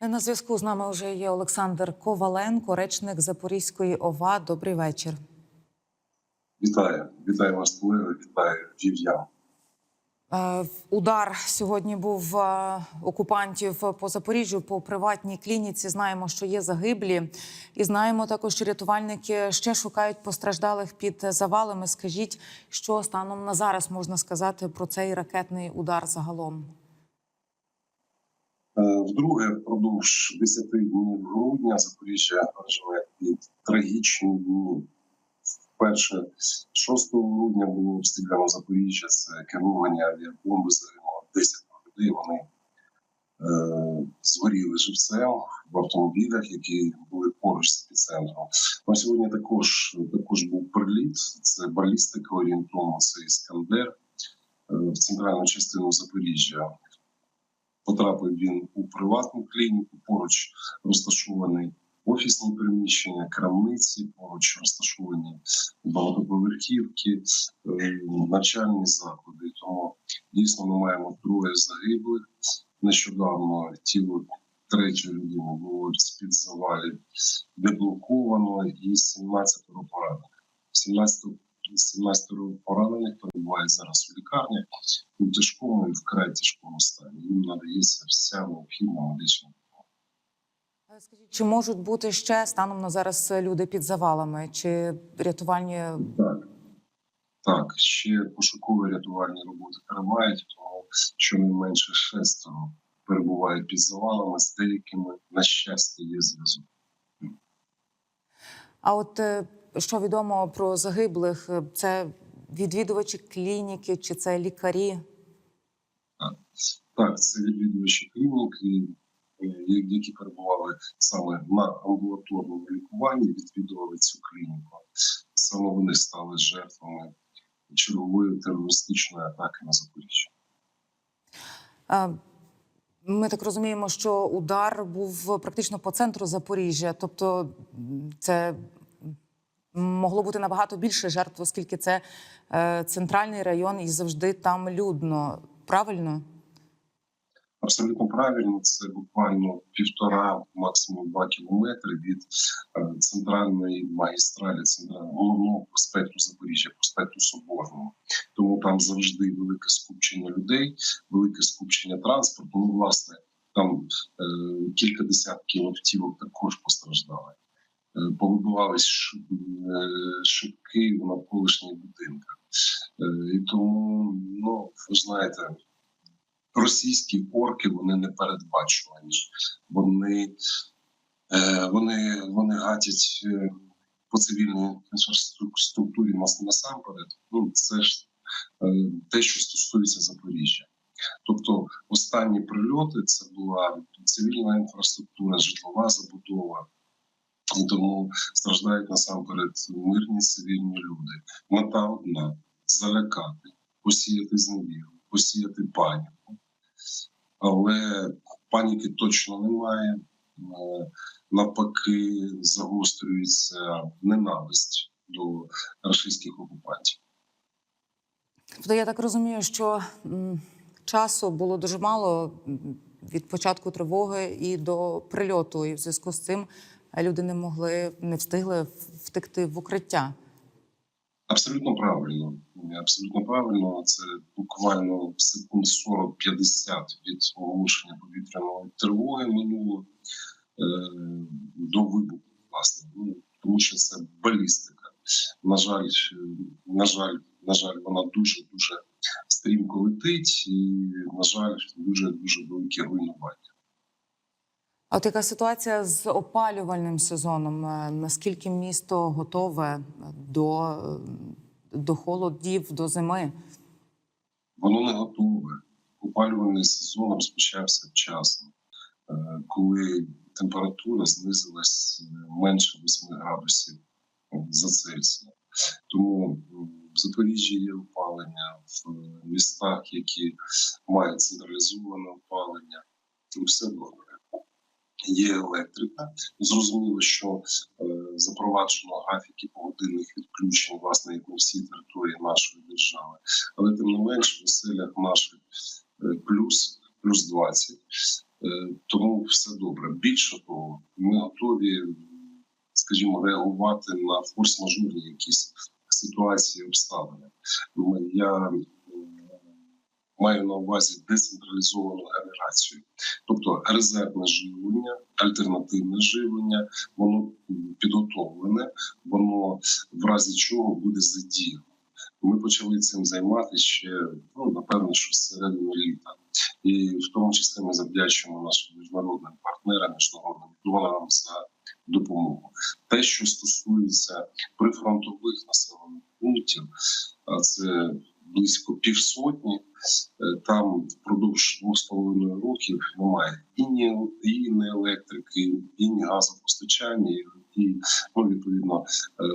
На зв'язку з нами вже є Олександр Коваленко, речник Запорізької ОВА. Добрий вечір. Вітаю, вітаю вас, колеги, вітаю вів'ян. Е, Удар сьогодні був е, окупантів по Запоріжжю по приватній клініці. Знаємо, що є загиблі, і знаємо також, що рятувальники ще шукають постраждалих під завалами. Скажіть, що станом на зараз можна сказати про цей ракетний удар загалом? Е, Вдруге, впродовж 10 днів грудня Запоріжжя переживе такі трагічні дні. Вперше 6 грудня було обстріляно Запоріжжя. Це керовані авіабомби загинуло 10 людей. Вони е, згоріли живцем в автомобілях, які були поруч з епіцентром. На сьогодні також також був приліт. Це балістика орієнтовно, це іскандер е, в центральну частину Запоріжжя. Потрапив він у приватну клініку. Поруч розташовані офісні приміщення, крамниці, поруч розташовані багатоповерхівки, е, навчальні заклади. Тому дійсно ми маємо троє загиблих. Нещодавно тіло третьої людини було з під завалів деблоковано і 17 поранених. 17 17 поранених перебувають зараз у лікарні у тяжкому і вкрай тяжкому стані. Їм надається вся необхідна медична допомога. Е, Скажіть, чи можуть бути ще станом на зараз люди під завалами, чи рятувальні Так, так, ще пошукові рятувальні роботи тривають, тому щонайменше шестеро перебувають під завалами. З деякими, на щастя, є зв'язок. А от е, що відомо про загиблих? Е, Це відвідувачі клініки, чи це лікарі? Так, це відвідувачі клініки, е, які перебували саме на амбулаторному лікуванні, відвідували цю клініку. Саме вони стали жертвами чергової терористичної атаки на Запоріжжя. Ми так розуміємо, що удар був практично по центру Запоріжжя, тобто це могло бути набагато більше жертв, оскільки це е, центральний район і завжди там людно. Правильно? Абсолютно правильно, це буквально півтора, максимум два кілометри від е, центральної магістралі, центрального головного проспекту Запоріжжя, проспекту Соборного. Тому там завжди велике скупчення людей, велике скупчення транспорту. Ну, власне, там е, кілька десятків автівок також постраждали. Е, повибивались е, шибки в навколишніх будинках. Е, і тому, ну ви знаєте, російські орки вони не передбачувані. Вони, вони, вони гатять по цивільній інфраструктурі насамперед. Ну це ж те, що стосується Запоріжжя. Тобто останні прильоти це була цивільна інфраструктура, житлова забудова. І тому страждають насамперед мирні цивільні люди. Мета одна залякати, посіяти зневіру, посіяти паніку. Але паніки точно немає. Е, Навпаки, загострюється ненависть до російських окупантів. Тобто я так розумію, що часу було дуже мало від початку тривоги і до прильоту, і в зв'язку з цим люди не могли, не встигли втекти в укриття. Абсолютно правильно. Абсолютно правильно. Це буквально секунд 40-50 від оголошення повітряної тривоги минуло е, до вибуху, власне. Ну, тому що це балістика. На жаль, на жаль, на жаль, вона дуже дуже стрімко летить, і на жаль, дуже дуже великі руйнування. А от яка ситуація з опалювальним сезоном? Е, Наскільки місто готове до, е, до холодів, до зими? Воно не готове. Опалювальний сезон розпочався вчасно, е, коли температура знизилась е, менше 8 градусів е, за Цельсія. Тому в Запоріжжі є опалення, в е, містах, які мають централізоване опалення, то все добре. Є електрика. Зрозуміло, що е, запроваджено графіки погодинних відключень, власне, як на всій території нашої держави але тим не менш в оселях наших е, плюс плюс 20. Е, Тому все добре. Більше того, ми готові, скажімо, реагувати на форс-мажорні якісь ситуації, обставини. Я маю на увазі децентралізовану генерацію, тобто резервне живлення, альтернативне живлення, воно підготовлене, воно в разі чого буде задіяно. Ми почали цим займатися ще ну напевно, що з середини літа, і в тому числі ми завдячуємо нашим міжнародним партнерам, міжнародним донорам за допомогу. Те, що стосується прифронтових населених пунктів, це близько півсотні. е, Там впродовж двох з половиною років немає і ні, і ні електрики, і ні газопостачання, і, ну, відповідно е,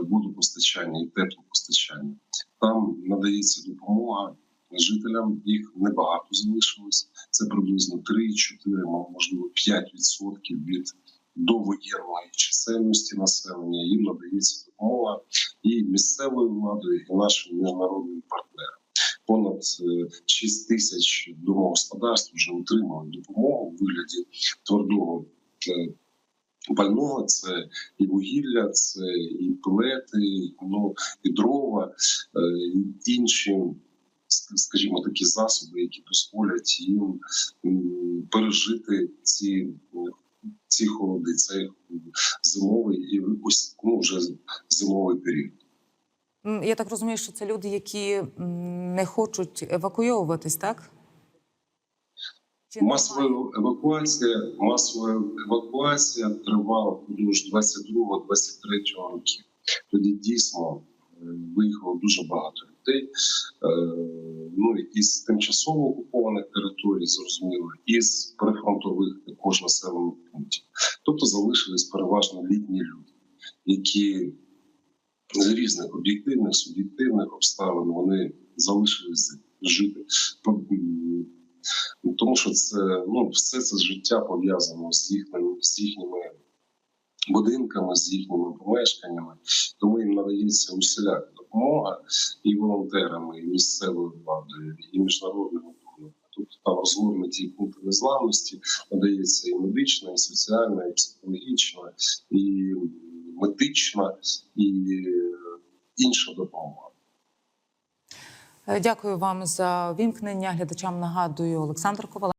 водопостачання і теплопостачання. Там надається допомога жителям. Їх небагато залишилось. Це приблизно 3-4, можливо 5% від довоєнної чисельності населення. Їм надається допомога і місцевою владою, і нашим міжнародним партнерам. Понад е, 6 тисяч домогосподарств вже отримали допомогу в вигляді твердого е, пального. Це і вугілля, це і пелети, ну і дрова, е, і інші, скажімо, такі засоби, які дозволять їм пережити ці. Ці холоди, цей зимовий і ось ну вже зимовий період. Я так розумію, що це люди, які не хочуть евакуйовуватись, так? Масова евакуація, масова евакуація тривала впродовж 22-23 років. Тоді дійсно е, виїхало дуже багато людей. Е, Ну і з тимчасово окупованих територій, зрозуміло, і з прифронтових також населених пунктів. Тобто залишились переважно літні люди, які з різних об'єктивних, суб'єктивних обставин вони залишились жити. Тому що це ну все це життя пов'язано з їхніми з їхніми будинками, з їхніми помешканнями. Тому їм надається усіляка допомога і волонтерами, і місцевою владою, і міжнародними донорами. Тобто там розгорнуті пункти незламності надається і медична, і соціальна, і психологічна, і медична, і е, інша допомога. Дякую вам за вімкнення. Глядачам нагадую Олександр Коваленко.